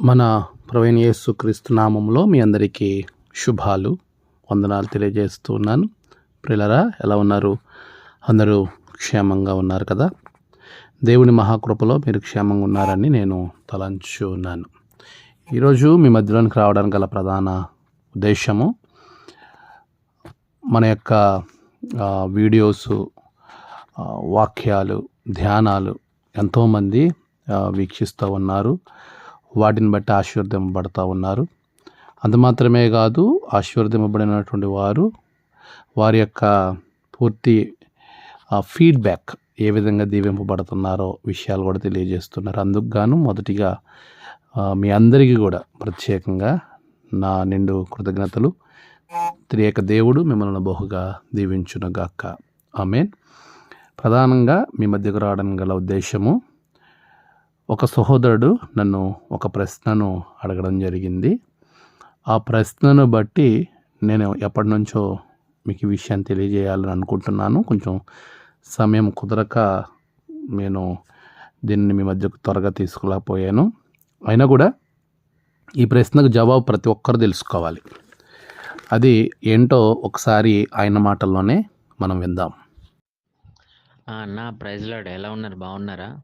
మన ప్రవీణ్ యేసు క్రీస్తు నామంలో మీ అందరికీ శుభాలు వందనాలు తెలియజేస్తూ ఉన్నాను. ప్రిలరా ఎలా ఉన్నారు? అందరూ క్షేమంగా ఉన్నారు కదా? దేవుని మహాకృపలో మీరు క్షేమంగా ఉన్నారని నేను తలంచు ఉన్నాను. ఈరోజు మీ మధ్యలోనికి రావడానికి గల ప్రధాన ఉద్దేశము మన యొక్క వీడియోస్ వీడియోసు వాక్యాలు ధ్యానాలు ఎంతోమంది వీక్షిస్తూ ఉన్నారు. వాటిని బట్టి ఆశీర్వదింపబడతా ఉన్నారు. అంత మాత్రమే కాదు ఆశీర్వదింపబడినటువంటి వారు వారి యొక్క పూర్తి ఫీడ్బ్యాక్ ఏ విధంగా దీవింపబడుతున్నారో విషయాలు కూడా తెలియజేస్తున్నారు. అందుకు గాను మొదటిగా మీ అందరికీ కూడా ప్రత్యేకంగా నా నిండు కృతజ్ఞతలు. త్రియక దేవుడు మిమ్మల్ని బహుగా దీవించునుగాక. ఆమెన్. ప్రధానంగా మీ మధ్యకు రావడం గల ఉద్దేశము ఒక సహోదరుడు నన్ను ఒక ప్రశ్నను అడగడం జరిగింది. ఆ ప్రశ్నను బట్టి నేను ఎప్పటి నుంచో మీకు ఈ విషయాన్ని తెలియజేయాలని అనుకుంటున్నాను. కొంచెం సమయం కుదరక నేను దీన్ని మీ మధ్యకు త్వరగా తీసుకురాపోయాను అయినా కూడా ఈ ప్రశ్నకు జవాబు ప్రతి ఒక్కరు తెలుసుకోవాలి. అది ఏంటో ఒకసారి ఆయన మాటల్లోనే మనం విందాం. నా అన్న ప్రైజ్ ఎలా ఉన్నారు? బాగున్నారా?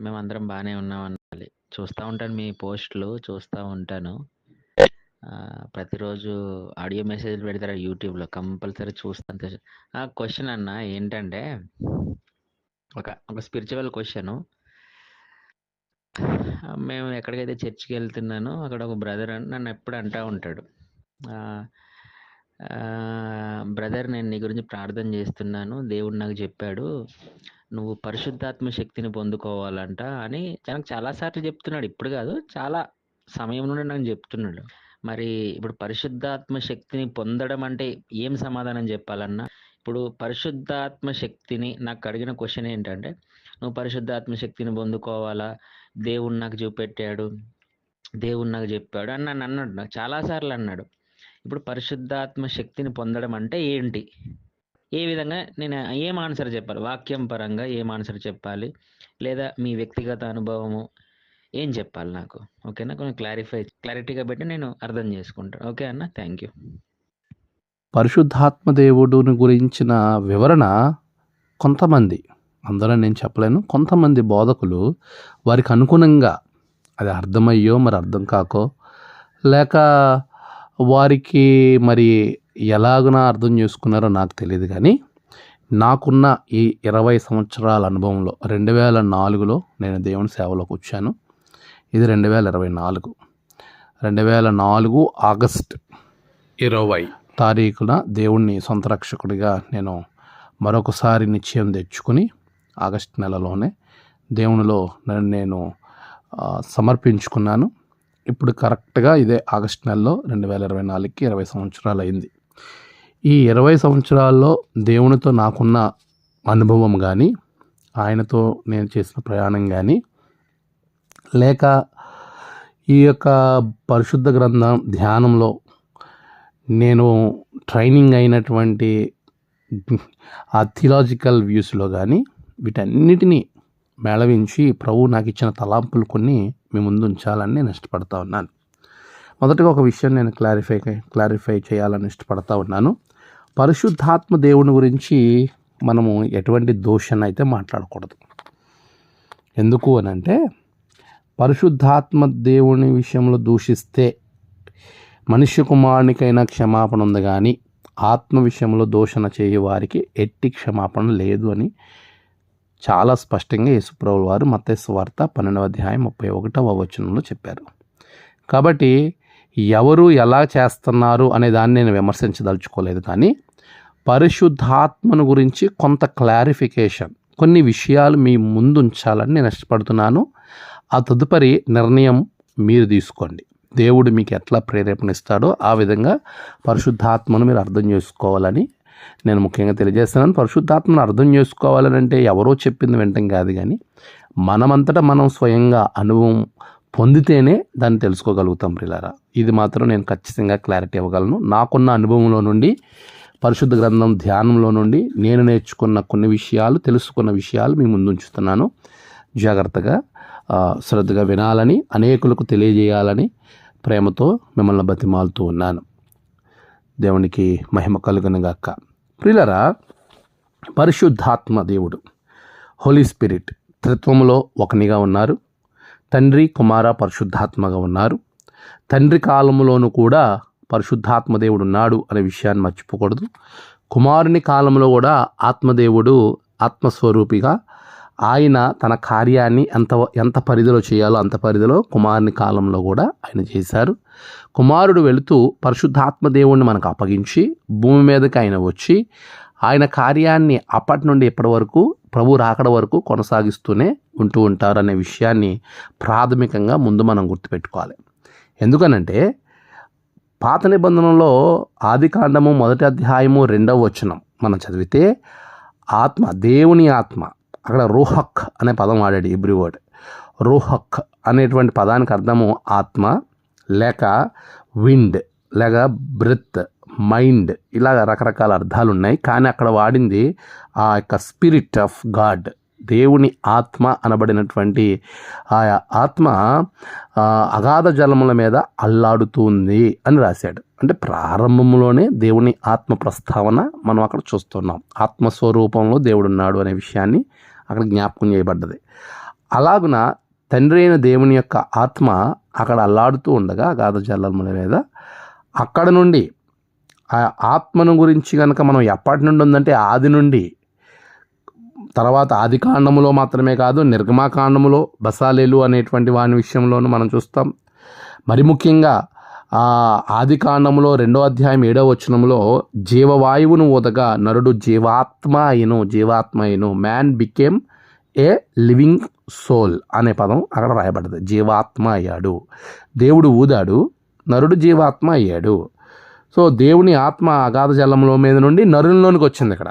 మేమందరం బాగానే ఉన్నాం అనాలి చూస్తూ ఉంటాను మీ పోస్ట్లు చూస్తూ ఉంటాను. ప్రతిరోజు ఆడియో మెసేజ్లు పెడతారు యూట్యూబ్లో? కంపల్సరీ చూస్తాను ఆ క్వశ్చన్ అన్న ఏంటంటే ఒక ఒక స్పిరిచువల్ క్వశ్చను. మేము ఎక్కడికైతే చర్చికి వెళ్తున్నానో అక్కడ ఒక బ్రదర్ నన్ను ఎప్పుడు అంటూ ఉంటాడు. బ్రదర్ నేను నీ గురించి ప్రార్థన చేస్తున్నాను. దేవుడు నాకు చెప్పాడు. నువ్వు పరిశుద్ధాత్మ శక్తిని పొందుకోవాలంట అని తనకు చాలాసార్లు చెప్తున్నాడు. ఇప్పుడు కాదు చాలా సమయం నుండి నాకు చెప్తున్నాడు. మరి ఇప్పుడు పరిశుద్ధాత్మ శక్తిని పొందడం అంటే ఏం సమాధానం చెప్పాలన్నా ఇప్పుడు పరిశుద్ధాత్మ శక్తిని నాకు అడిగిన క్వశ్చన్ ఏంటంటే నువ్వు పరిశుద్ధాత్మ శక్తిని పొందుకోవాలా? దేవుడు నాకు చూపెట్టాడు దేవుడు నాకు చెప్పాడు అని నన్ను అన్నాడు. నాకు చాలాసార్లు అన్నాడు. ఇప్పుడు పరిశుద్ధాత్మ శక్తిని పొందడం అంటే ఏంటి? ఏ విధంగా నేను ఏం ఆన్సర్ చెప్పాలి? వాక్యం పరంగా ఏం ఆన్సర్ చెప్పాలి? లేదా మీ వ్యక్తిగత అనుభవము ఏం చెప్పాలి నాకు? ఓకేనా? కొంచెం క్లారిఫై క్లారిటీగా పెట్టి నేను అర్థం చేసుకుంటాను ఓకే అన్న? Thank you. పరిశుద్ధాత్మదేవుడుని గురించిన వివరణ కొంతమంది అందరూ నేను చెప్పలేను కొంతమంది బోధకులు వారికి అనుగుణంగా అది అర్థమయ్యో మరి అర్థం కాకో లేక వారికి మరి ఎలాగున అర్థం చేసుకున్నారో నాకు తెలియదు కానీ నాకున్న ఈ ఇరవై సంవత్సరాల అనుభవంలో రెండు వేల నాలుగులో నేను దేవుని సేవలోకి వచ్చాను. ఇది రెండు వేల ఇరవై నాలుగు. రెండు వేల నాలుగు ఆగస్ట్ ఇరవై. తారీఖున దేవుణ్ణి సొంత రక్షకుడిగా నేను మరొకసారి నిశ్చయం తెచ్చుకుని ఆగస్ట్ నెలలోనే దేవునిలో నన్ను నేను సమర్పించుకున్నాను. ఇప్పుడు కరెక్ట్గా ఇదే ఆగస్ట్ నెలలో రెండు వేల ఇరవై నాలుగుకి ఇరవై సంవత్సరాలు అయింది ఈ ఇరవై సంవత్సరాల్లో దేవునితో నాకున్న అనుభవం కానీ ఆయనతో నేను చేసిన ప్రయాణం కానీ లేక ఈ యొక్క పరిశుద్ధ గ్రంథం ధ్యానంలో నేను ట్రైనింగ్ అయినటువంటి ఆ థిలాజికల్ వ్యూస్లో కానీ వీటన్నిటినీ మేళవించి ప్రభు నాకు ఇచ్చిన తలాంపులు కొన్ని మీ ముందు ఉంచాలని నేను ఇష్టపడతా ఉన్నాను. మొదటగా ఒక విషయం నేను క్లారిఫై క్లారిఫై చేయాలని ఇష్టపడతా ఉన్నాను. పరిశుద్ధాత్మ దేవుని గురించి మనము ఎటువంటి దోషణ అయితే మాట్లాడకూడదు. ఎందుకు అని అంటే పరిశుద్ధాత్మ దేవుని విషయంలో దూషిస్తే మనిషి కుమారునికైనా క్షమాపణ ఉంది కానీ ఆత్మ విషయంలో దోషణ చేయు వారికి ఎట్టి క్షమాపణ లేదు అని చాలా స్పష్టంగా యేసుప్రభు వారు మత్తేసు వార్త పన్నెండవ అధ్యాయం ముప్పై ఒకటవ వచనంలో చెప్పారు. కాబట్టి ఎవరు ఎలా చేస్తున్నారు అనే దాన్ని నేను విమర్శించదలుచుకోలేదు కానీ పరిశుద్ధాత్మను గురించి కొంత క్లారిఫికేషన్ కొన్ని విషయాలు మీ ముందు ఉంచాలని నేను ఇష్టపడుతున్నాను. ఆ తదుపరి నిర్ణయం మీరు తీసుకోండి. దేవుడు మీకు ఎట్లా ప్రేరేపణ ఇస్తాడో ఆ విధంగా పరిశుద్ధాత్మను మీరు అర్థం చేసుకోవాలని నేను ముఖ్యంగా తెలియజేస్తున్నాను. పరిశుద్ధాత్మను అర్థం చేసుకోవాలని అంటే ఎవరో చెప్పింది వింటం కాదు కానీ మనమంతటా మనం స్వయంగా అనుభవం పొందితేనే దాన్ని తెలుసుకోగలుగుతాం ప్రిలారా. ఇది మాత్రం నేను ఖచ్చితంగా క్లారిటీ ఇవ్వగలను. నాకున్న అనుభవంలో నుండి పరిశుద్ధ గ్రంథం ధ్యానంలో నుండి నేను నేర్చుకున్న కొన్ని విషయాలు తెలుసుకున్న విషయాలు మీ ముందుంచుతున్నాను. జాగ్రత్తగా శ్రద్ధగా వినాలని అనేకులకు తెలియజేయాలని ప్రేమతో మిమ్మల్ని బతిమాలుతూ ఉన్నాను. దేవునికి మహిమ కలుగునగాక ప్రిలరా పరిశుద్ధాత్మ దేవుడు హోలీ స్పిరిట్ త్రిత్వంలో ఒకనిగా ఉన్నారు. తండ్రి కుమార పరిశుద్ధాత్మగా ఉన్నారు. తండ్రి కాలంలోనూ కూడా పరిశుద్ధాత్మదేవుడు ఉన్నాడు అనే విషయాన్ని మర్చిపోకూడదు. కుమారుని కాలంలో కూడా ఆత్మదేవుడు ఆత్మస్వరూపిగా ఆయన తన కార్యాన్ని ఎంత ఎంత పరిధిలో చేయాలో అంత పరిధిలో కుమారుని కాలంలో కూడా ఆయన చేశారు. కుమారుడు వెళుతూ పరిశుద్ధాత్మదేవుణ్ణి మనకు అప్పగించి భూమి మీదకి ఆయన వచ్చి ఆయన కార్యాన్ని అప్పటి నుండి ఇప్పటి వరకు ప్రభు రాకడ వరకు కొనసాగిస్తూనే ఉంటూ ఉంటారు అనే విషయాన్ని ప్రాథమికంగా ముందు మనం గుర్తుపెట్టుకోవాలి. ఎందుకనంటే పాత నిబంధనలో ఆది కాండము మొదటి అధ్యాయము రెండవ వచనం మనం చదివితే ఆత్మ దేవుని ఆత్మ అక్కడ రూహక్ అనే పదం వాడాడు ఇబ్రి వర్డ్. రూహక్ అనేటువంటి పదానికి అర్థము ఆత్మ లేక విండ్ లేక బ్రెత్ మైండ్ ఇలా రకరకాల అర్థాలు ఉన్నాయి. కానీ అక్కడ వాడింది ఆ యొక్క స్పిరిట్ ఆఫ్ గాడ్. దేవుని ఆత్మ అనబడినటువంటి ఆ ఆత్మ అగాధ జలముల మీద అల్లాడుతుంది అని రాశాడు. అంటే ప్రారంభంలోనే దేవుని ఆత్మ ప్రస్తావన మనం అక్కడ చూస్తున్నాం. ఆత్మస్వరూపంలో దేవుడు ఉన్నాడు అనే విషయాన్ని అక్కడ జ్ఞాపకం చేయబడ్డది. అలాగున తండ్రి అయిన దేవుని యొక్క ఆత్మ అక్కడ అల్లాడుతూ ఉండగా అగాధ జలముల మీద అక్కడ నుండి ఆ ఆత్మను గురించి కనుక మనం ఎప్పటి నుండి ఉందంటే ఆది నుండి తర్వాత ఆది కాండములో మాత్రమే కాదు నిర్గమాకాండములో బసాలేలు అనేటువంటి వాని విషయంలోనూ మనం చూస్తాం. మరి ముఖ్యంగా ఆది కాండములో రెండో అధ్యాయం ఏడవ వచనంలో జీవవాయువును ఊదగా నరుడు జీవాత్మ అయిను జీవాత్మ అయిను. Man became a living soul అనే పదం అక్కడ రాయబడ్డది. జీవాత్మ అయ్యాడు. దేవుడు ఊదాడు నరుడు జీవాత్మ అయ్యాడు. సో దేవుని ఆత్మ అగాధ జలంలో మీద నుండి నరుల్లోనికి వచ్చింది ఇక్కడ.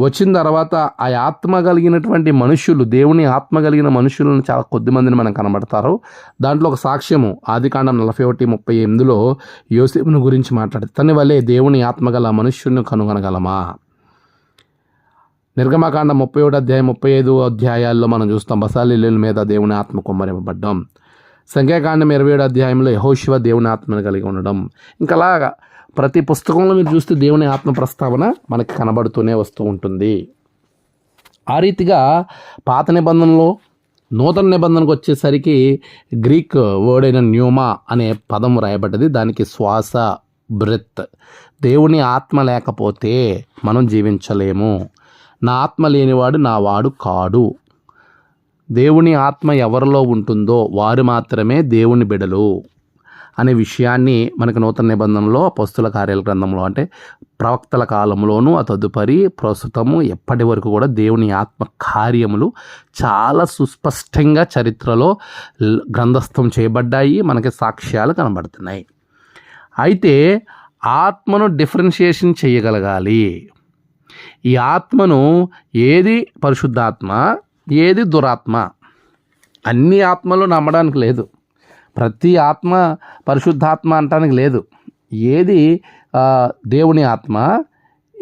వచ్చిన తర్వాత ఆ ఆత్మ కలిగినటువంటి మనుషులు దేవుని ఆత్మ కలిగిన మనుషులను చాలా కొద్ది మందిని మనం కనబడతారు. దాంట్లో ఒక సాక్ష్యము ఆదికాండం నలభై ఒకటి ముప్పై ఎనిమిదిలో యోసేపును గురించి మాట్లాడి తన వల్లే దేవుని ఆత్మగల మనుష్యుని కనుగొనగలమా? నిర్గమకాండ ముప్పై ఒకటి అధ్యాయం ముప్పై ఐదు అధ్యాయాల్లో మనం చూస్తాం బసాలిల్లుల మీద దేవుని ఆత్మ కుమ్మరింపబడ్డం. సంఖ్యాకాండం ఇరవై ఏడు అధ్యాయంలో యహోశివ దేవుని ఆత్మను కలిగి ఉండడం. ఇంకా అలాగా ప్రతి పుస్తకంలో మీరు చూస్తే దేవుని ఆత్మ ప్రస్తావన మనకి కనబడుతూనే వస్తూ ఉంటుంది. ఆ రీతిగా పాత నిబంధనలో నూతన నిబంధనకు వచ్చేసరికి గ్రీక్ వర్డ్ అయిన న్యూమా అనే పదం రాయబడ్డది దానికి శ్వాస బ్రెత్ దేవుని ఆత్మ లేకపోతే మనం జీవించలేము. నా ఆత్మ లేనివాడు నా వాడు కాడు. దేవుని ఆత్మ ఎవరిలో ఉంటుందో వారు మాత్రమే దేవుని బిడలు. అనే విషయాన్ని మనకు నూతన నిబంధనలో పస్తుల కార్యాల గ్రంథంలో అంటే ప్రవక్తల కాలంలోనూ ఆ తదుపరి ప్రస్తుతము ఎప్పటి వరకు కూడా దేవుని ఆత్మ కార్యములు చాలా సుస్పష్టంగా చరిత్రలో గ్రంథస్థం చేయబడ్డాయి మనకి సాక్ష్యాలు కనబడుతున్నాయి. అయితే ఆత్మను డిఫరెన్షియేషన్ చేయగలగాలి. ఈ ఆత్మను ఏది పరిశుద్ధాత్మ ఏది దురాత్మ అన్ని ఆత్మలు నమ్మడానికి లేదు. ప్రతి ఆత్మ పరిశుద్ధాత్మ అంటానికి లేదు. ఏది దేవుని ఆత్మ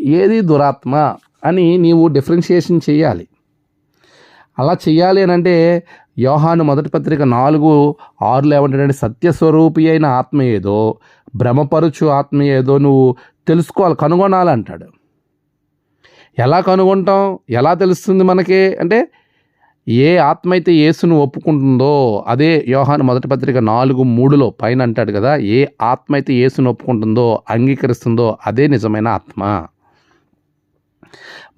ఏది దురాత్మ అని నీవు డిఫరెన్షియేషన్ చేయాలి. అలా చేయాలి అని అంటే యోహాను మొదటి పత్రిక నాలుగు ఆరులో ఏమంటాడంటే సత్యస్వరూపి అయిన ఆత్మ ఏదో భ్రమపరుచు ఆత్మ ఏదో నువ్వు తెలుసుకోవాలి కనుగొనాలి అంటాడు ఎలా కనుగొంటాం? ఎలా తెలుస్తుంది మనకి? అంటే ఏ ఆత్మ అయితే యేసును ఒప్పుకుంటుందో అదే యోహాను మొదటి పత్రిక నాలుగు మూడులో పైన అంటాడు కదా ఏ ఆత్మ అయితే యేసును ఒప్పుకుంటుందో అంగీకరిస్తుందో అదే నిజమైన ఆత్మ.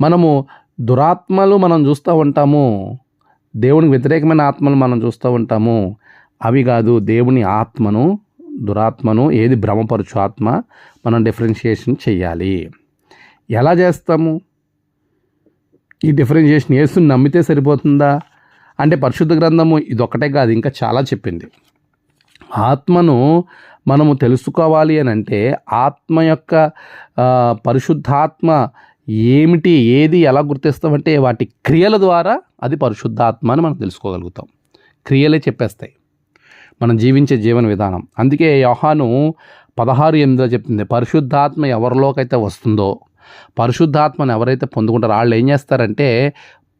మనము దురాత్మలు మనం చూస్తూ ఉంటాము దేవునికి వ్యతిరేకమైన ఆత్మలు మనం చూస్తూ ఉంటాము. అవి కాదు దేవుని ఆత్మను దురాత్మను ఏది భ్రమపరచు ఆత్మ మనం డిఫరెన్షియేషన్ చేయాలి ఎలా చేస్తాము? ఈ డిఫరెన్షియేషన్ యేసుని నమ్మితే సరిపోతుందా? అంటే పరిశుద్ధ గ్రంథము ఇదొక్కటే కాదు ఇంకా చాలా చెప్పింది. ఆత్మను మనము తెలుసుకోవాలి అని అంటే ఆత్మ యొక్క పరిశుద్ధాత్మ ఏమిటి ఏది ఎలా గుర్తిస్తామంటే వాటి క్రియల ద్వారా అది పరిశుద్ధాత్మ అని మనం తెలుసుకోగలుగుతాం. క్రియలే చెప్పేస్తాయి. మనం జీవించే జీవన విధానం. అందుకే యోహాను పదహారు ఎనిమిదిలో చెప్తుంది పరిశుద్ధాత్మ ఎవరిలోకైతే వస్తుందో పరిశుద్ధాత్మను ఎవరైతే పొందుకుంటారో వాళ్ళు ఏం చేస్తారంటే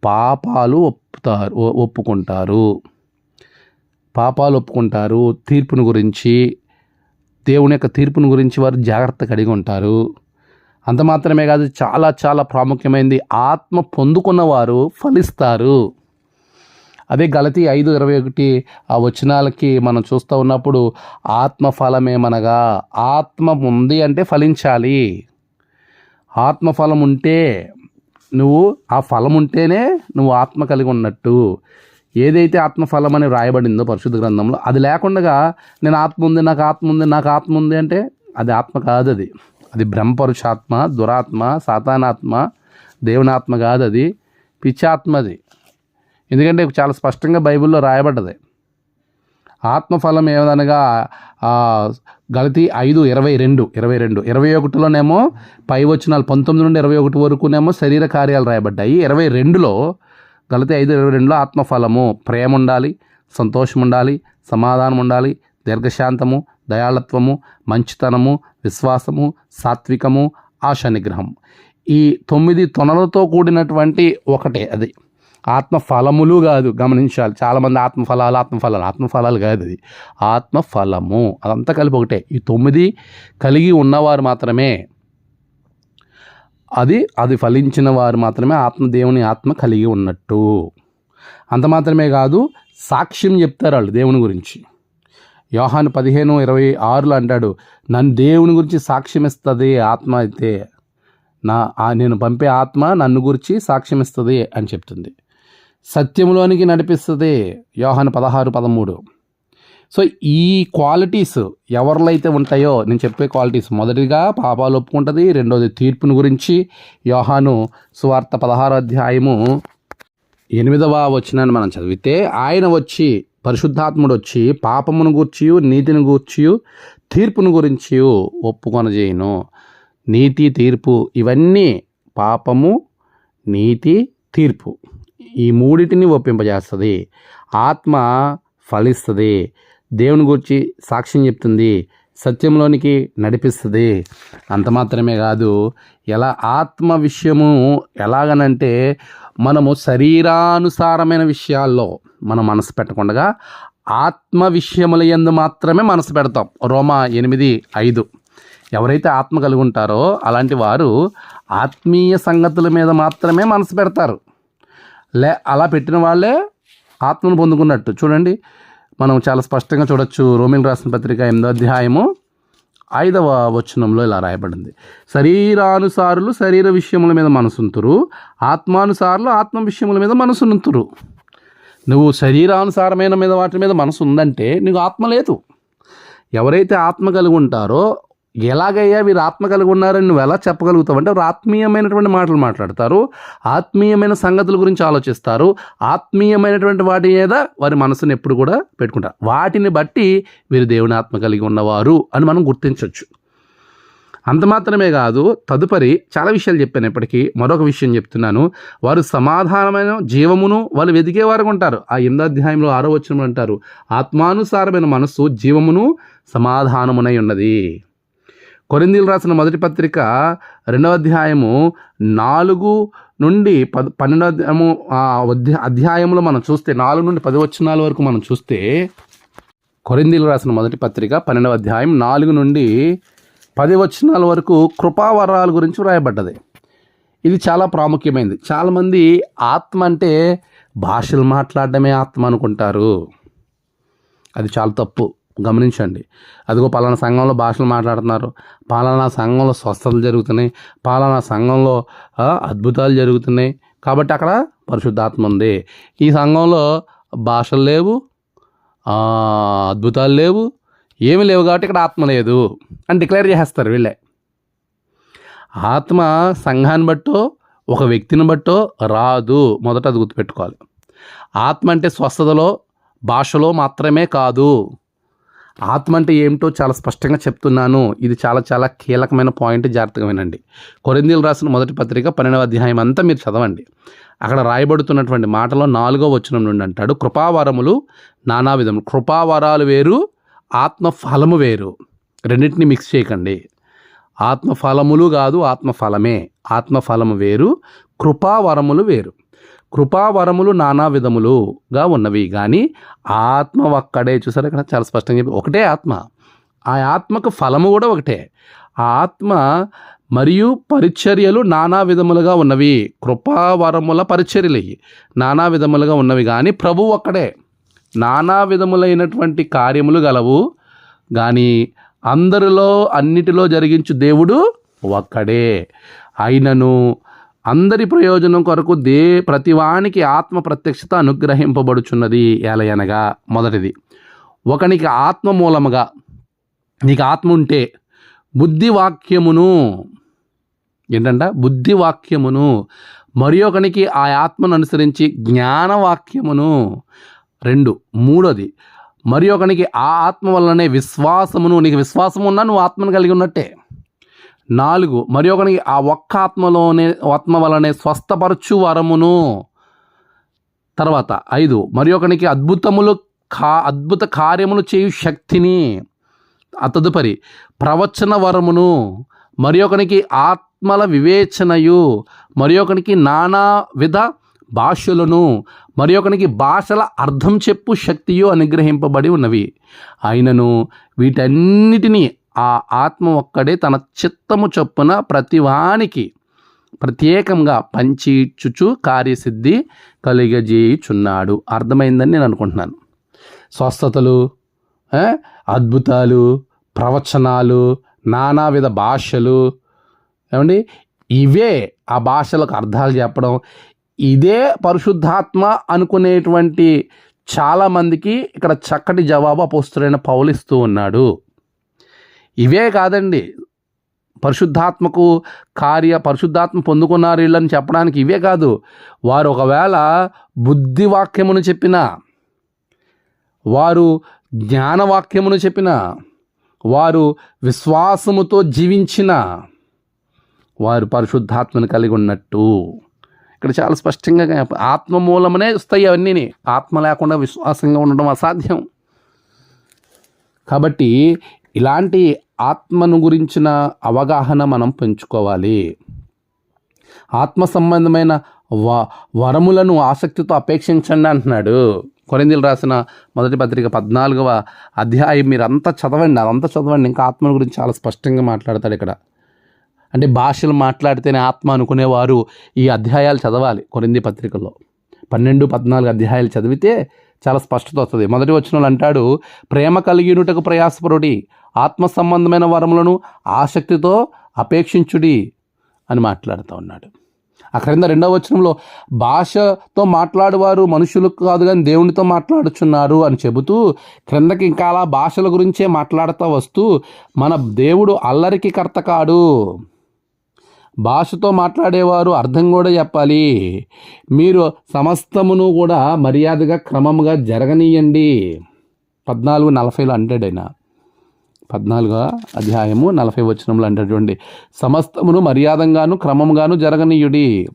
పాపాలు ఒప్పుతారు ఒ- ఒప్పుకుంటారు. పాపాలు ఒప్పుకుంటారు. తీర్పును గురించి దేవుని యొక్క తీర్పును గురించి వారు జాగ్రత్త కలిగి ఉంటారు. అంత మాత్రమే కాదు చాలా చాలా ప్రాముఖ్యమైనది ఆత్మ పొందుకున్న వారు ఫలిస్తారు. అదే గలతి ఐదు ఇరవై ఒకటి ఆ వచనాలకి మనం చూస్తూ ఉన్నప్పుడు ఆత్మ ఫలమేమనగా ఆత్మ ఉంది అంటే ఫలించాలి. ఆత్మ ఫలం ఉంటే నువ్వు ఆ ఫలం ఉంటేనే నువ్వు ఆత్మ కలిగి ఉన్నట్టు. ఏదైతే ఆత్మఫలం అని రాయబడిందో పరిశుద్ధ గ్రంథంలో అది లేకుండా నేను ఆత్మ ఉంది నాకు ఆత్మ ఉంది నాకు ఆత్మ ఉంది అంటే అది ఆత్మ కాదు అది. అది బ్రహ్మపరుషాత్మ దురాత్మ సాతానాత్మ దేవునాత్మ కాదు అది. పిచ్చాత్మ అది ఎందుకంటే చాలా స్పష్టంగా బైబిల్లో రాయబడ్డది. ఆత్మఫలం ఏదనగా గలతి ఐదు ఇరవై రెండు ఇరవై రెండు. ఇరవై ఒకటిలోనేమో పై వచనాలు పంతొమ్మిది నుండి ఇరవై ఒకటి వరకునేమో శరీర కార్యాలు రాయబడ్డాయి. ఇరవై రెండులో గలతి ఐదు ఇరవై రెండులో ఆత్మఫలము. ప్రేమ ఉండాలి సంతోషం ఉండాలి సమాధానం ఉండాలి దీర్ఘశాంతము దయాళత్వము మంచితనము విశ్వాసము సాత్వికము ఆశా నిగ్రహం ఈ తొమ్మిది తొనలతో కూడినటువంటి ఒకటే అది. ఆత్మఫలములు కాదు గమనించాలి. చాలామంది ఆత్మఫలాలు ఆత్మఫలాలు. ఆత్మఫలాలు కాదు అది. ఆత్మఫలము అదంతా కలిపి ఒకటే. ఈ తొమ్మిది కలిగి ఉన్నవారు మాత్రమే అది అది ఫలించిన వారు మాత్రమే ఆత్మదేవుని ఆత్మ కలిగి ఉన్నట్టు. అంత మాత్రమే కాదు సాక్ష్యం చెప్తారు వాళ్ళు దేవుని గురించి. యోహాను పదిహేను ఇరవై ఆరులో అంటాడు నన్ను దేవుని గురించి సాక్ష్యం ఇస్తుంది ఆత్మ అయితే నా నేను పంపే ఆత్మ నన్ను గురించి సాక్ష్యం ఇస్తుంది అని చెప్తుంది. సత్యంలోనికి నడిపిస్తుంది యోహాను పదహారు పదమూడు. సో ఈ క్వాలిటీస్ ఎవరిలో అయితే ఉంటాయో నేను చెప్పే క్వాలిటీస్ మొదటిగా పాపాలు ఒప్పుకుంటుంది రెండోది తీర్పుని గురించి యోహాను సువార్త పదహారో అధ్యాయము ఎనిమిదవ వచనాన్ని మనం చదివితే ఆయన వచ్చి పరిశుద్ధాత్ముడు వచ్చి పాపమును గూర్చి నీతిని గూర్చి తీర్పును గురించి ఒప్పుకొనజేయను. నీతి తీర్పు ఇవన్నీ పాపము నీతి తీర్పు. ఈ మూడిటిని ఒప్పింపజేస్తుంది. ఆత్మ ఫలిస్తుంది. దేవుని గురించి సాక్ష్యం చెప్తుంది. సత్యంలోనికి నడిపిస్తుంది. అంత మాత్రమే కాదు ఎలా ఆత్మ విషయము ఎలాగనంటే మనము శరీరానుసారమైన విషయాల్లో మనం మనసు పెట్టకుండా ఆత్మ విషయముల ఎందు మాత్రమే మనసు పెడతాం. రోమా ఎనిమిది ఐదు. ఎవరైతే ఆత్మ కలిగి ఉంటారో అలాంటి వారు ఆత్మీయ సంగతుల మీద మాత్రమే మనసు పెడతారు. లే అలా పెట్టిన వాళ్ళే ఆత్మను పొందుకున్నట్టు. చూడండి మనం చాలా స్పష్టంగా చూడొచ్చు రోమిల్ రాసిన పత్రిక ఎనిమిదో అధ్యాయము ఐదవ వచనంలో ఇలా రాయబడింది. శరీరానుసారులు శరీర విషయముల మీద మనసుంతురు ఆత్మానుసారులు ఆత్మ విషయముల మీద మనసునుంతురు. నువ్వు శరీరానుసారమైన మీద వాటి మీద మనసు ఉందంటే నీకు ఆత్మ లేదు. ఎవరైతే ఆత్మ కలిగి ఉంటారో ఎలాగయ్యా వీరు ఆత్మ కలిగి ఉన్నారని నువ్వు ఎలా చెప్పగలుగుతావు? అంటే ఆత్మీయమైనటువంటి మాటలు మాట్లాడతారు. ఆత్మీయమైన సంగతుల గురించి ఆలోచిస్తారు. ఆత్మీయమైనటువంటి వాటి మీద వారి మనసును ఎప్పుడు కూడా పెట్టుకుంటారు. వాటిని బట్టి వీరు దేవుని ఆత్మ కలిగి ఉన్నవారు అని మనం గుర్తించవచ్చు అంత మాత్రమే కాదు తదుపరి చాలా విషయాలు చెప్పాను ఇప్పటికీ. మరొక విషయం చెప్తున్నాను. వారు సమాధానమైన జీవమును వాళ్ళు వెతికే వారు ఉంటారు. ఆ ఎనిమిదో అధ్యాయంలో ఆరో వచ్చిన అంటారు ఆత్మానుసారమైన మనస్సు జీవమును సమాధానమునై ఉన్నది. కొరిందీలు రాసిన మొదటి పత్రిక రెండవ అధ్యాయము నాలుగు నుండి పద పన్నెండవ అధ్యాయము ఆ అధ్యాయంలో మనం చూస్తే నాలుగు నుండి పది వచనాల వరకు మనం చూస్తే కొరిందీలు రాసిన మొదటి పత్రిక పన్నెండవ అధ్యాయం నాలుగు నుండి పది వచనాల వరకు కృపావరాల గురించి వ్రాయబడ్డది. ఇది చాలా ప్రాముఖ్యమైనది. చాలామంది ఆత్మ అంటే భాషలు మాట్లాడడమే ఆత్మ అనుకుంటారు. అది చాలా తప్పు. గమనించండి. అదిగో పలానా సంఘంలో భాషలు మాట్లాడుతున్నారు. పలానా సంఘంలో స్వస్థతలు జరుగుతున్నాయి. పలానా సంఘంలో అద్భుతాలు జరుగుతున్నాయి. కాబట్టి అక్కడ పరిశుద్ధాత్మ ఉంది. ఈ సంఘంలో భాషలు లేవు. అద్భుతాలు లేవు. ఏమి లేవు కాబట్టి ఇక్కడ ఆత్మ లేదు అని డిక్లేర్ చేసేస్తారు వీళ్ళే. ఆత్మ సంఘాన్ని బట్టో ఒక వ్యక్తిని బట్టో రాదు. మొదట అది గుర్తుపెట్టుకోవాలి. ఆత్మ అంటే స్వస్థతలో భాషలో మాత్రమే కాదు. ఆత్మ అంటే ఏమిటో చాలా స్పష్టంగా చెప్తున్నాను. ఇది చాలా చాలా కీలకమైన పాయింట్ జాగ్రత్తగా వినండి కొరిందీలు రాసిన మొదటి పత్రిక పన్నెండవ అధ్యాయం అంతా మీరు చదవండి. అక్కడ రాయబడుతున్నటువంటి మాటలో నాలుగో వచనం నుండి అంటాడు కృపావరములు నానా విధములు. కృపావరాలు వేరు ఆత్మఫలము వేరు. రెండింటిని మిక్స్ చేయకండి. ఆత్మఫలములు కాదు ఆత్మఫలమే. ఆత్మఫలము వేరు కృపావరములు వేరు. కృపావరములు నానా విధములుగా ఉన్నవి. కానీ ఆత్మ ఒక్కడే చూసారు ఇక్కడ చాలా స్పష్టంగా చెప్పి ఒకటే ఆత్మ. ఆ ఆత్మకు ఫలము కూడా ఒకటే. ఆ ఆత్మ మరియు పరిచర్యలు నానా విధములుగా ఉన్నవి. కృపావరముల పరిచర్యలు. నానా విధములుగా ఉన్నవి. కానీ ప్రభు ఒక్కడే. నానా విధములైనటువంటి కార్యములు గలవు. కానీ అందరిలో అన్నిటిలో జరిగించు దేవుడు ఒక్కడే. అయినను అందరి ప్రయోజనం కొరకు దే ప్రతివానికి ఆత్మ ప్రత్యక్షత అనుగ్రహింపబడుచున్నది ఎలయనగా మొదటిది. ఒకనికి ఆత్మ మూలముగా నీకు ఆత్మ ఉంటే బుద్ధి వాక్యమును ఏంటంట? బుద్ధి వాక్యమును మరి ఒకనికి ఆ ఆత్మను అనుసరించి జ్ఞానవాక్యమును. రెండు. మూడోది. మరి ఒకనికి ఆ ఆత్మ వల్లనే విశ్వాసమును నీకు విశ్వాసం ఉన్నా నువ్వు ఆత్మను కలిగి ఉన్నట్టే. నాలుగు. మరి ఒకనికి ఆ ఒక్క ఆత్మలోనే ఆత్మ వలనే స్వస్థపరచు వరమును. తర్వాత ఐదు. మరి ఒకనికి అద్భుతములు కా అద్భుత కార్యములు చేయు శక్తిని. తదుపరి ప్రవచన వరమును. మరి ఒకనికి ఆత్మల వివేచనయు. మరి ఒకనికి నానా విధ భాషలను మరి ఒకనికి భాషల అర్థం చెప్పు శక్తియు అనుగ్రహింపబడి ఉన్నవి. అయినను వీటన్నిటినీ ఆ ఆత్మ ఒక్కడే తన చిత్తము చొప్పున ప్రతివానికి ప్రత్యేకంగా పంచిచ్చుచు కార్యసిద్ధి కలిగజేయుచున్నాడు. అర్థమైందని నేను అనుకుంటున్నాను. స్వస్థతలు అద్భుతాలు ప్రవచనాలు నానావిధ భాషలు ఏమండి? ఇవే ఆ భాషలకు అర్థాలు చెప్పడం. ఇదే పరిశుద్ధాత్మ అనుకునేటువంటి చాలామందికి ఇక్కడ చక్కటి జవాబు అపోస్తుడైన పౌలిస్తూ ఉన్నాడు. ఇవే కాదండి. పరిశుద్ధాత్మకు కార్య పరిశుద్ధాత్మ పొందుకున్నారు వీళ్ళని చెప్పడానికి ఇవే కాదు. వారు ఒకవేళ బుద్ధివాక్యమును చెప్పిన వారు జ్ఞానవాక్యమును చెప్పిన వారు విశ్వాసముతో జీవించిన వారు పరిశుద్ధాత్మను కలిగి ఉన్నట్టు. ఇక్కడ చాలా స్పష్టంగా ఆత్మ మూలమనే వస్తాయి అవన్నీ ఆత్మ లేకుండా విశ్వాసంగా ఉండడం అసాధ్యం. కాబట్టి ఇలాంటి ఆత్మను గురించిన అవగాహన మనం పెంచుకోవాలి. ఆత్మ సంబంధమైన వ వరములను ఆసక్తితో అపేక్షించండి అంటున్నాడు. కొరిందీలు రాసిన మొదటి పత్రిక పద్నాలుగవ అధ్యాయం మీరు అంతా చదవండి అదంతా చదవండి. ఇంకా ఆత్మ గురించి చాలా స్పష్టంగా మాట్లాడతాడు ఇక్కడ. అంటే భాషలు మాట్లాడితేనే ఆత్మ అనుకునేవారు ఈ అధ్యాయాలు చదవాలి కొరింది పత్రికలో పన్నెండు పద్నాలుగు అధ్యాయాలు చదివితే చాలా స్పష్టత వస్తుంది. మొదటి వచ్చిన అంటాడు ప్రేమ కలిగినటకు ప్రయాసపరుడి ఆత్మ సంబంధమైన వరములను ఆసక్తితో అపేక్షించుడి అని మాట్లాడుతూ ఉన్నాడు. ఆ క్రింద రెండవ వచనంలో భాషతో మాట్లాడేవారు మనుషులు కాదు కానీ దేవునితో మాట్లాడుచున్నారు అని చెబుతూ క్రిందకి ఇంకా అలా భాషల గురించే మాట్లాడుతూ వస్తూ మన దేవుడు అల్లరికి కర్త కాడు. భాషతో మాట్లాడేవారు అర్థం కూడా చెప్పాలి. మీరు సమస్తమును కూడా మర్యాదగా క్రమంగా జరగనీయండి. పద్నాలుగు నలభైలో అంటాడు ఆయన. పద్నాలుగో అధ్యాయము నలభై వచనంలో అంటాడు చూడండి. సమస్తమును మర్యాదంగాను క్రమంగాను జరగనీయుడి.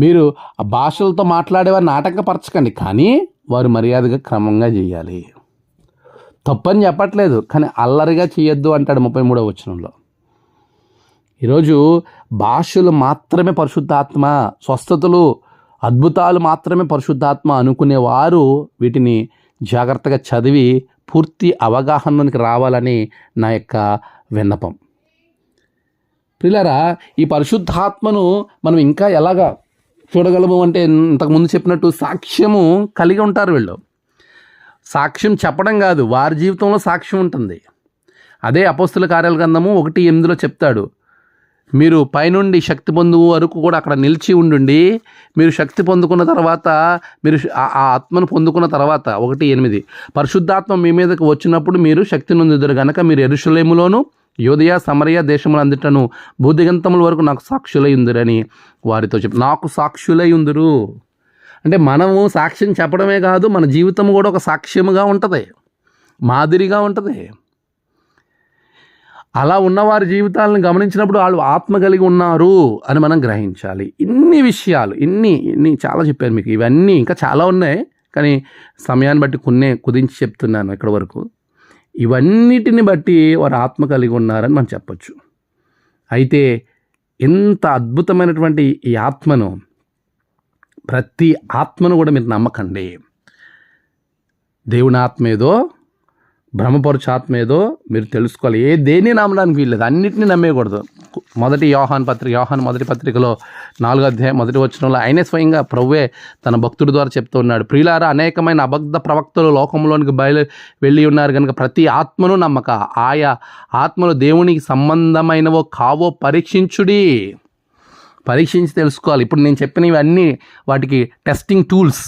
మీరు ఆ భాషలతో మాట్లాడేవారు నాటకపరచకండి కానీ వారు మర్యాదగా క్రమంగా చేయాలి. తప్పని చెప్పట్లేదు కానీ అల్లరిగా చేయొద్దు అంటాడు ముప్పై మూడవ వచనంలో. ఈరోజు భాషలు మాత్రమే పరిశుద్ధాత్మ స్వస్థతలు అద్భుతాలు మాత్రమే పరిశుద్ధాత్మ అనుకునేవారు వీటిని జాగ్రత్తగా చదివి పూర్తి అవగాహనలోనికి రావాలని నా యొక్క విన్నపం. ప్రిలరా ఈ పరిశుద్ధాత్మను మనం ఇంకా ఎలాగా చూడగలము అంటే ఇంతకుముందు చెప్పినట్టు సాక్ష్యము కలిగి ఉంటారు వీళ్ళు. సాక్ష్యం చెప్పడం కాదు వారి జీవితంలో సాక్ష్యం ఉంటుంది. అదే అపోస్తుల కార్యాల గ్రంథము ఒకటి ఎనిమిదిలో చెప్తాడు మీరు పైనుండి శక్తి పొందు వరకు కూడా అక్కడ నిలిచి ఉండుండి మీరు శక్తి పొందుకున్న తర్వాత మీరు ఆ- ఆత్మను పొందుకున్న తర్వాత ఒకటి ఎనిమిది. పరిశుద్ధాత్మ మీ మీదకు వచ్చినప్పుడు మీరు శక్తి నొందుదురు గనక మీరు ఎరుషులేములోను యోదయ సమరయ దేశములందుటను భూదిగంతముల వరకు నాకు సాక్షులై ఉందిరని వారితో చెప్పి నాకు సాక్షులై ఉందరు అంటే మనము సాక్ష్యం చెప్పడమే కాదు మన జీవితం కూడా ఒక సాక్ష్యముగా ఉంటుంది. మాదిరిగా ఉంటుంది. అలా ఉన్నవారి జీవితాలను గమనించినప్పుడు వాళ్ళు ఆత్మ కలిగి ఉన్నారు అని మనం గ్రహించాలి. ఇన్ని విషయాలు ఇన్ని ఇన్ని చాలా చెప్పాను మీకు. ఇవన్నీ ఇంకా చాలా ఉన్నాయి. కానీ సమయాన్ని బట్టి కొన్నే కుదించి చెప్తున్నాను ఇక్కడ వరకు. ఇవన్నిటిని బట్టి వారు ఆత్మ కలిగి ఉన్నారని మనం చెప్పచ్చు. అయితే ఎంత అద్భుతమైనటువంటి ఈ ఆత్మను ప్రతి ఆత్మను కూడా మీరు నమ్మకండి. దేవుని ఆత్మ ఏదో బ్రహ్మపరుచు ఆత్మ ఏదో మీరు తెలుసుకోవాలి. ఏ దేన్ని నమ్మడానికి వీల్లేదు. అన్నిటినీ నమ్మేయకూడదు. మొదటి యోహాన్ పత్రిక యోహాన్ మొదటి పత్రికలో నాలుగో అధ్యాయం మొదటి వచనంలో ఆయనే స్వయంగా ప్రభువే తన భక్తుడి ద్వారా చెప్తూ ఉన్నాడు. ప్రియులారా అనేకమైన అబద్ధ ప్రవక్తలు లోకంలోనికి బయలు వెళ్ళి ఉన్నారు కనుక ప్రతి ఆత్మను నమ్మక. ఆయా ఆత్మలు దేవునికి సంబంధమైనవో కావో పరీక్షించుడి. పరీక్షించి తెలుసుకోవాలి. ఇప్పుడు నేను చెప్పినవి అన్నీ వాటికి టెస్టింగ్ టూల్స్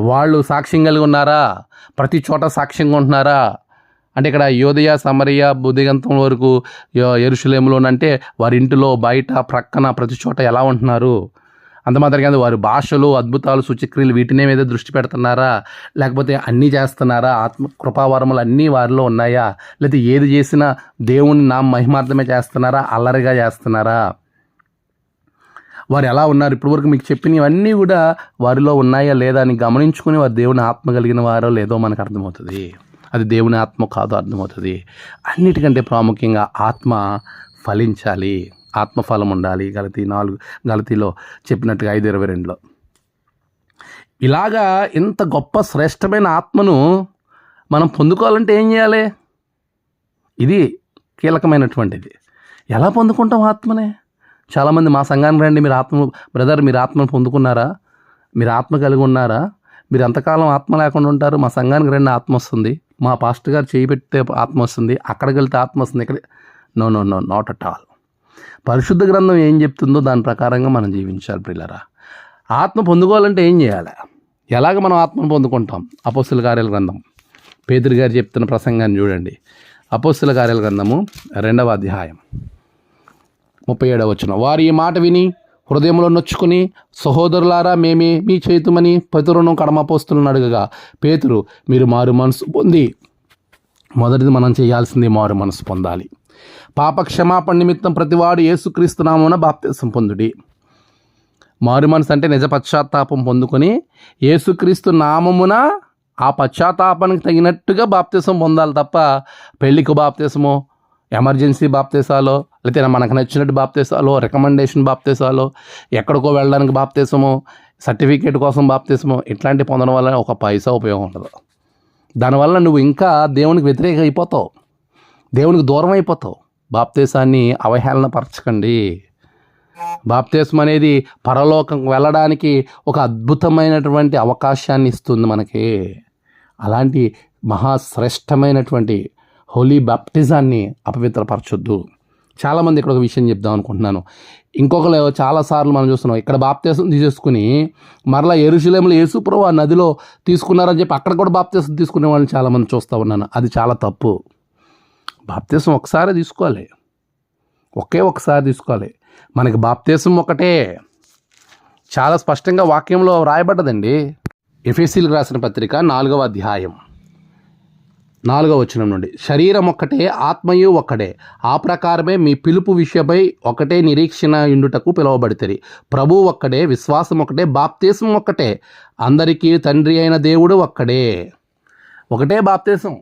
వాళ్ళు సాక్ష్యం కలిగి ఉన్నారా? ప్రతి చోట సాక్ష్యంగా ఉంటున్నారా? అంటే ఇక్కడ యోదయ సమరయ బుద్ధిగంతం వరకు ఎరుషులేములోనంటే వారి ఇంటిలో బయట ప్రక్కన ప్రతి చోట ఎలా ఉంటున్నారు? అంత మాత్రం కాదు వారి భాషలు అద్భుతాలు సూచక్రియలు వీటినే మీద దృష్టి పెడుతున్నారా? లేకపోతే అన్నీ చేస్తున్నారా? ఆత్మ కృపావరములు అన్నీ వారిలో ఉన్నాయా? లేకపోతే ఏది చేసినా దేవుని నా మహిమార్థమే చేస్తున్నారా? అల్లరిగా చేస్తున్నారా? వారు ఎలా ఉన్నారు? ఇప్పటివరకు మీకు చెప్పినవన్నీ కూడా వారిలో ఉన్నాయా లేదా అని గమనించుకుని వారు దేవుని ఆత్మ కలిగిన వారో లేదో మనకు అర్థమవుతుంది. అది దేవుని ఆత్మ కాదో అర్థమవుతుంది. అన్నిటికంటే ప్రాముఖ్యంగా ఆత్మ ఫలించాలి. ఆత్మఫలం ఉండాలి. గలతీ నాలుగు గలతీలో చెప్పినట్టుగా ఐదు ఇరవై రెండులో. ఇలాగా ఇంత గొప్ప శ్రేష్టమైన ఆత్మను మనం పొందుకోవాలంటే ఏం చేయాలి? ఇది కీలకమైనటువంటిది. ఎలా పొందుకుంటాం ఆత్మనే? చాలామంది మా సంఘానికి రండి మీరు ఆత్మ బ్రదర్ మీరు ఆత్మను పొందుకున్నారా? మీరు ఆత్మ కలిగి ఉన్నారా? మీరు ఎంతకాలం ఆత్మ లేకుండా ఉంటారు? మా సంఘానికి రండి ఆత్మ వస్తుంది. మా పాస్టర్ గారు చేయి పెడితే ఆత్మ వస్తుంది. అక్కడికి వెళ్తే ఆత్మ వస్తుంది. ఇక్కడ no no no not at all పరిశుద్ధ గ్రంథం ఏం చెప్తుందో దాని ప్రకారంగా మనం జీవించాలి ప్రిల్లరా ఆత్మ పొందుకోవాలంటే ఏం చేయాలి? ఎలాగ మనం ఆత్మను పొందుకుంటాం? అపోస్తుల కార్యాల గ్రంథం. పేదరి గారు చెప్తున్న ప్రసంగాన్ని చూడండి. అపోస్తుల కార్యాల గ్రంథము రెండవ అధ్యాయం. ముప్పై ఏడవ వచ్చిన వారు ఈ మాట విని హృదయంలో నొచ్చుకుని సహోదరులారా మేమే మీ చేతుమని పేతురును కడమపోస్తులను అడగగా పేతురు మీరు మారు మనసు పొంది. మొదటిది మనం చేయాల్సింది మారు మనసు పొందాలి. పాప క్షమాపణ నిమిత్తం ప్రతివాడు యేసుక్రీస్తు బాప్తిసం పొందుడి. మారు మనసు అంటే నిజ పశ్చాత్తాపం పొందుకొని యేసుక్రీస్తు నామమున ఆ పశ్చాత్తాపానికి తగినట్టుగా బాప్తీసం పొందాలి తప్ప పెళ్ళికి బాప్తిసమో ఎమర్జెన్సీ బాప్తీసాలో లేకపోతే మనకు నచ్చినట్టు బాప్తీసాలో రికమెండేషన్ బాప్తీసాలో ఎక్కడికో వెళ్ళడానికి బాప్తీసమో సర్టిఫికేట్ కోసం బాప్తీసము ఇట్లాంటి పొందడం వల్ల ఒక పైసా ఉపయోగం ఉండదు. దానివల్ల నువ్వు ఇంకా దేవునికి వ్యతిరేక అయిపోతావు. దేవునికి దూరం అయిపోతావు. బాప్తీసాన్ని అవహేళన పరచకండి. బాప్తీసం అనేది పరలోకం వెళ్ళడానికి ఒక అద్భుతమైనటువంటి అవకాశాన్ని ఇస్తుంది మనకి. అలాంటి మహాశ్రేష్టమైనటువంటి హోలీ బాప్టిజాన్ని అపవిత్రపరచొద్దు. చాలామంది ఇక్కడ ఒక విషయం చెప్దాం అనుకుంటున్నాను. ఇంకొకరు చాలాసార్లు మనం చూస్తున్నాం ఇక్కడ బాప్తీసం తీసేసుకుని మరలా ఎరుశలేములు యేసుప్రభు ఆ నదిలో తీసుకున్నారని చెప్పి అక్కడ కూడా బాప్తీసం తీసుకునే వాళ్ళని చాలామంది చూస్తూ ఉన్నాను. అది చాలా తప్పు. బాప్తీసం ఒకసారి తీసుకోవాలి. ఒకే ఒకసారి తీసుకోవాలి. మనకి బాప్తీసం ఒకటే. చాలా స్పష్టంగా వాక్యంలో రాయబడ్డదండి. ఎఫ్ఎస్సీలకు రాసిన పత్రిక నాలుగవ అధ్యాయం. నాలుగవ వచనం నుండి. శరీరం ఒక్కటే ఆత్మయు ఒక్కడే. ఆ ప్రకారమే మీ పిలుపు విషయమై ఒకటే నిరీక్షణ ఇండుటకు పిలువబడితే ప్రభు ఒక్కడే విశ్వాసం ఒకటే బాప్తీసం ఒక్కటే. అందరికీ తండ్రి అయిన దేవుడు ఒక్కడే. ఒకటే బాప్తీసం.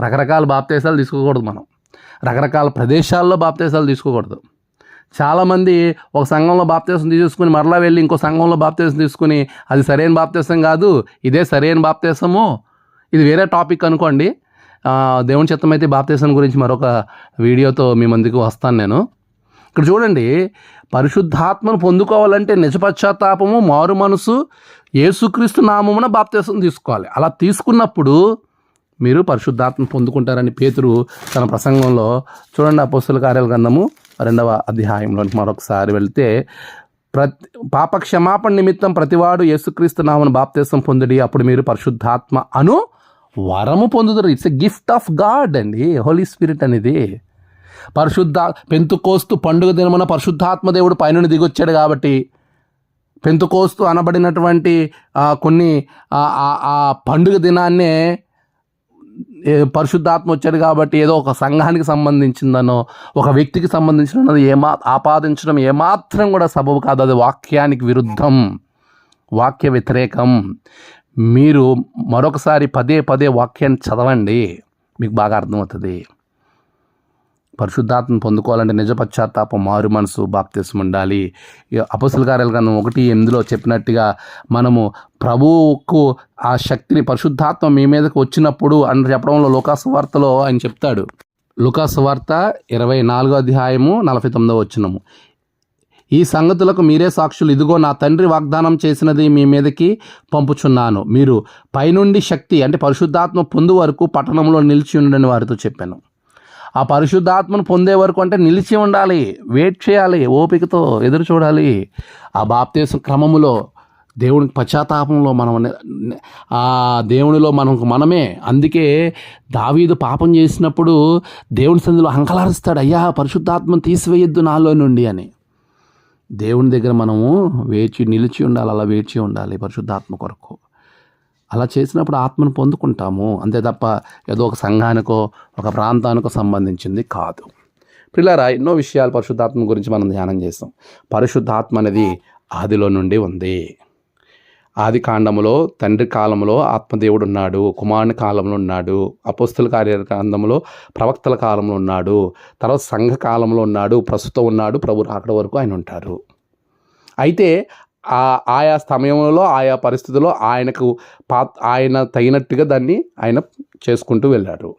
రకరకాల బాప్తీసాలు తీసుకోకూడదు మనం. రకరకాల ప్రదేశాల్లో బాప్తీసాలు తీసుకోకూడదు. చాలామంది ఒక సంఘంలో బాప్తీసం తీసుకుని మరలా వెళ్ళి ఇంకో సంఘంలో బాప్తీసం తీసుకుని అది సరైన బాప్తీసం కాదు ఇదే సరైన బాప్తీసము? ఇది వేరే టాపిక్ అనుకోండి. దేవుని దేవుని అయితే బాప్తీసం గురించి మరొక వీడియోతో మీ ముందుకు వస్తాను నేను. ఇక్కడ చూడండి పరిశుద్ధాత్మను పొందుకోవాలంటే నిజపశ్చాత్తాపము మారు మనసు యేసుక్రీస్తు నామమున బాప్తీసం తీసుకోవాలి. అలా తీసుకున్నప్పుడు మీరు పరిశుద్ధాత్మ పొందుకుంటారని పేతురు తన ప్రసంగంలో చూడండి అపోస్తుల కార్యాల గ్రంథము రెండవ అధ్యాయంలోనికి మరొకసారి వెళ్తే ప్రతి పాప క్షమాపణ నిమిత్తం ప్రతివాడు యేసుక్రీస్తు నామను బాప్తీసం పొందడి అప్పుడు మీరు పరిశుద్ధాత్మ అను వరము పొందుతారు it's a gift of God అండి. హోలీ స్పిరిట్ అనేది. పరిశుద్ధ పెంతుకోస్తు పండుగ దినమున పరిశుద్ధాత్మదేవుడు పైన దిగొచ్చాడు కాబట్టి పెంతుకోస్తు అనబడినటువంటి కొన్ని ఆ, ఆ, పండుగ దినాన్నే పరిశుద్ధాత్మ వచ్చాడు కాబట్టి ఏదో ఒక సంఘానికి సంబంధించిందనో ఒక వ్యక్తికి సంబంధించిన ఏమా ఆపాదించడం ఏమాత్రం కూడా సబబు కాదు. అది వాక్యానికి విరుద్ధం. వాక్య వ్యతిరేకం. మీరు మరొకసారి పదే పదే వాక్యాన్ని చదవండి. మీకు బాగా అర్థమవుతుంది. పరిశుద్ధాత్మను పొందుకోవాలంటే నిజ పశ్చాత్తాపం మారు మనసు బాప్తిసం ఉండాలి. అపసుల అపస్తుల గ్రంథం ఒకటి ఎనిమిదిలో చెప్పినట్టుగా మనము ప్రభువుకు ఆ శక్తిని పరిశుద్ధాత్మ మీ మీదకి వచ్చినప్పుడు అని చెప్పడంలో లోకాసు వార్తలో ఆయన చెప్తాడు. లుకాసు వార్త ఇరవై నాలుగో అధ్యాయము నలభై తొమ్మిదో వచ్చినము ఈ సంగతులకు మీరే సాక్షులు. ఇదిగో నా తండ్రి వాగ్దానం చేసినది మీ మీదకి పంపుచున్నాను. మీరు పైనుండి శక్తి అంటే పరిశుద్ధాత్మ పొందు వరకు పట్టణంలో నిలిచి ఉండని వారితో చెప్పాను. ఆ పరిశుద్ధాత్మను పొందే వరకు అంటే నిలిచి ఉండాలి వెయిట్ చేయాలి ఓపికతో ఎదురు చూడాలి. ఆ బాప్తీసం క్రమములో దేవునికి పశ్చాత్తాపంలో మనం ఆ దేవునిలో మనకు మనమే. అందుకే దావీదు పాపం చేసినప్పుడు దేవుని సందులో అంకలారుస్తాడు అయ్యా పరిశుద్ధాత్మను తీసివేయొద్దు నాలో నుండి అని. దేవుని దగ్గర మనము వేచి నిలిచి ఉండాలి అలా వేచి ఉండాలి పరిశుద్ధాత్మ కొరకు. అలా చేసినప్పుడు ఆత్మను పొందుకుంటాము. అంతే తప్ప ఏదో ఒక సంఘానికో ఒక ప్రాంతానికో సంబంధించింది కాదు. పిల్లరా ఎన్నో విషయాలు పరిశుద్ధాత్మ గురించి మనం ధ్యానం చేస్తాం. పరిశుద్ధాత్మ అనేది ఆదిలో నుండి ఉంది. ఆది కాండములో తండ్రి కాలంలో ఆత్మదేవుడు ఉన్నాడు కుమారుని కాలంలో ఉన్నాడు అపోస్తుల కార్యకాండంలో ప్రవక్తల కాలంలో ఉన్నాడు తర్వాత సంఘ కాలంలో ఉన్నాడు ప్రస్తుతం ఉన్నాడు ప్రభు రాకడ వరకు ఆయన ఉంటారు. అయితే ఆ ఆయా సమయంలో ఆయా పరిస్థితుల్లో ఆయనకు పా ఆయన తగినట్టుగా దాన్ని ఆయన చేసుకుంటూ వెళ్ళారు.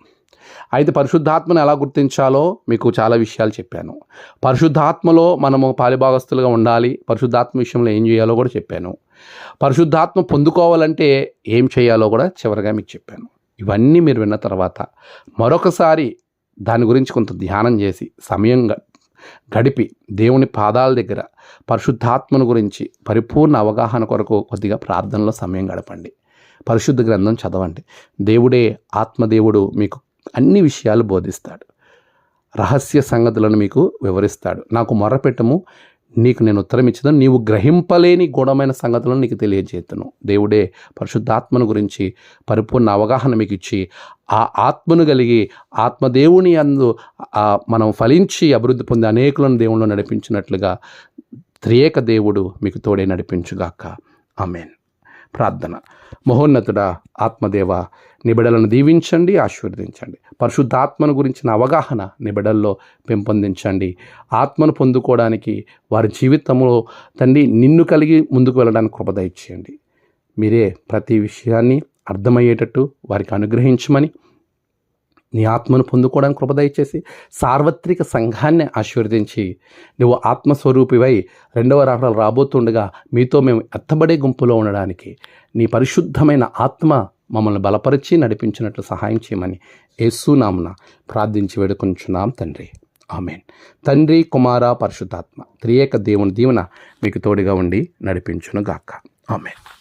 అయితే పరిశుద్ధాత్మను ఎలా గుర్తించాలో మీకు చాలా విషయాలు చెప్పాను. పరిశుద్ధాత్మలో మనము పాలిభాగస్తులుగా ఉండాలి. పరిశుద్ధాత్మ విషయంలో ఏం చేయాలో కూడా చెప్పాను. పరిశుద్ధాత్మ పొందుకోవాలంటే ఏం చేయాలో కూడా చివరిగా మీకు చెప్పాను. ఇవన్నీ మీరు విన్న తర్వాత మరొకసారి దాని గురించి కొంత ధ్యానం చేసి సమయం గ- గడిపి దేవుని పాదాల దగ్గర పరిశుద్ధాత్మను గురించి పరిపూర్ణ అవగాహన కొరకు కొద్దిగా ప్రార్థనలో సమయం గడపండి. పరిశుద్ధ గ్రంథం చదవండి. దేవుడే ఆత్మదేవుడు మీకు అన్ని విషయాలు బోధిస్తాడు. రహస్య సంగతులను మీకు వివరిస్తాడు. నాకు మొరపెట్టము నీకు నేను ఉత్తరం ఇచ్చిన నీవు గ్రహింపలేని గూఢమైన సంగతులను నీకు తెలియజేతును దేవుడే పరిశుద్ధాత్మను గురించి పరిపూర్ణ అవగాహన మీకు ఇచ్చి ఆ ఆత్మను కలిగి ఆత్మదేవుని అందు మనం ఫలించి అభివృద్ధి పొంది అనేకులను దేవుళ్ళు నడిపించినట్లుగా త్రియేక దేవుడు మీకు తోడే నడిపించుగాక. ఆమెన్. ప్రార్థన. మహోన్నతుడ ఆత్మదేవ నిబిడలను దీవించండి ఆశీర్వదించండి. పరిశుద్ధాత్మను గురించిన అవగాహన నిబిడల్లో పెంపొందించండి. ఆత్మను పొందుకోవడానికి వారి జీవితంలో తండ్రి నిన్ను కలిగి ముందుకు వెళ్ళడానికి కృపద ఇచ్చేయండి మీరే ప్రతి విషయాన్ని అర్థమయ్యేటట్టు వారికి అనుగ్రహించమని నీ ఆత్మను పొందుకోవడానికి కృపదయచేసి సార్వత్రిక సంఘాన్ని ఆశీర్వదించి నువ్వు ఆత్మస్వరూపివై రెండవ రాకడలు రాబోతుండగా మీతో మేము ఎత్తబడే గుంపులో ఉండడానికి నీ పరిశుద్ధమైన ఆత్మ మమ్మల్ని బలపరిచి నడిపించినట్లు సహాయం చేయమని యేసునామున ప్రార్థించి వేడుకొంచున్నాం తండ్రి. ఆమెన్. తండ్రి కుమార పరిశుద్ధాత్మ త్రియేక దేవుని దీవెన మీకు తోడుగా ఉండి నడిపించును గాక ఆమెన్.